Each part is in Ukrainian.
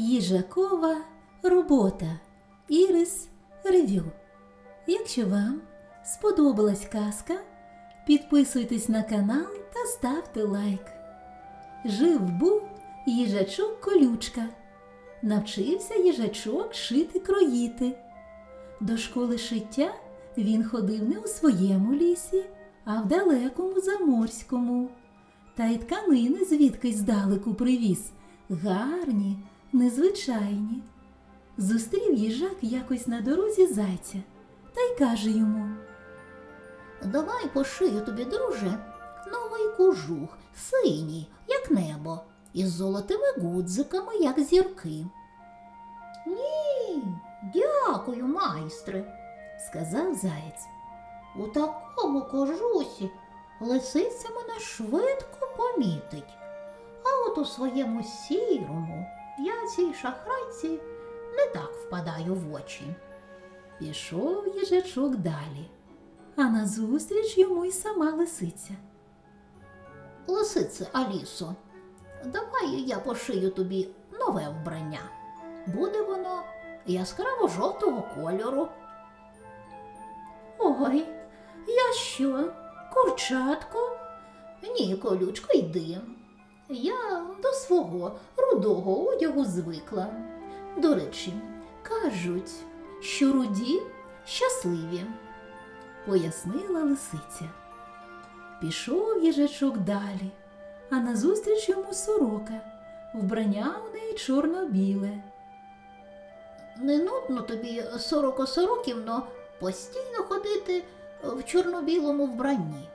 Їжакова робота. Ірис Ревю. Якщо вам сподобалась казка, підписуйтесь на канал та ставте лайк. Жив був їжачок колючка. Навчився їжачок шити кроїти. До школи шиття він ходив не у своєму лісі, а в далекому заморському. Та й тканини звідкись здалеку привіз, гарні, незвичайні. Зустрів їжак якось на дорозі зайця та й каже йому. Давай пошию тобі, друже, новий кожух, синій, як небо, із золотими гудзиками, як зірки. Ні, дякую, майстре, сказав заєць. у такому кожусі лисиця мене швидко помітить. А от у своєму сірому я цій шахрайці не так впадаю в очі. Пішов їжачок далі, а назустріч йому й сама лисиця. Лисице Алісо, давай я пошию тобі нове вбрання. Буде воно яскраво жовтого кольору. Ой, я що, курчатко? Ні, колючко, йди. Я до свого рудого одягу звикла. До речі, Кажуть, що руді щасливі, пояснила лисиця. Пішов їжачок далі, а назустріч йому сорока. Вбрання у неї чорно-біле. не нудно тобі сороко сороківно постійно ходити в чорно-білому вбранні.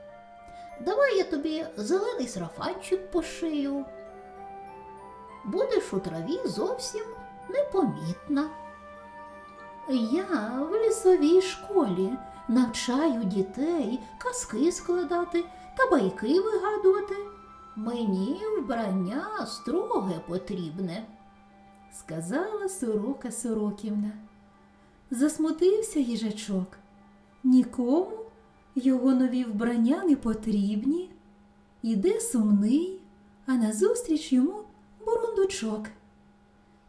Давай я тобі зелений сарафанчик пошию. Будеш у траві зовсім непомітна. Я в лісовій школі навчаю дітей казки складати та байки вигадувати. Мені вбрання строге потрібне. сказала сорока Сороківна. Засмутився їжачок. Нікому його нові вбрання не потрібні. Іде сумний, а назустріч йому бурундучок.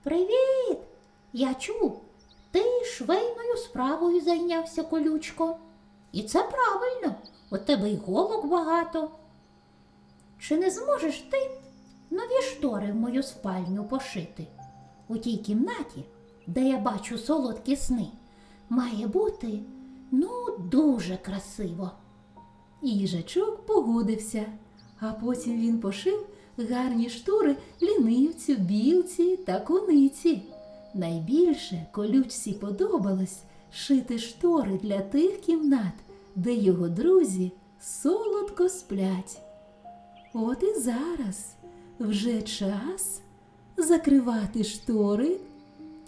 Привіт! Я чув, ти швейною справою зайнявся, колючко. І це правильно, у тебе й голок багато. Чи не зможеш ти нові штори в мою спальню пошити? У тій кімнаті, де я бачу солодкі сни, має бути ну дуже красиво. Їжачок погодився, а потім він пошив гарні штори лінивцю, білці та куниці. Найбільше колючці подобалось шити штори для тих кімнат, де його друзі солодко сплять. От і зараз вже час закривати штори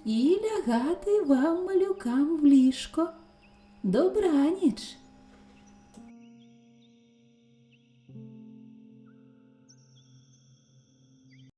і лягати вам малюкам в ліжко. Добраніч!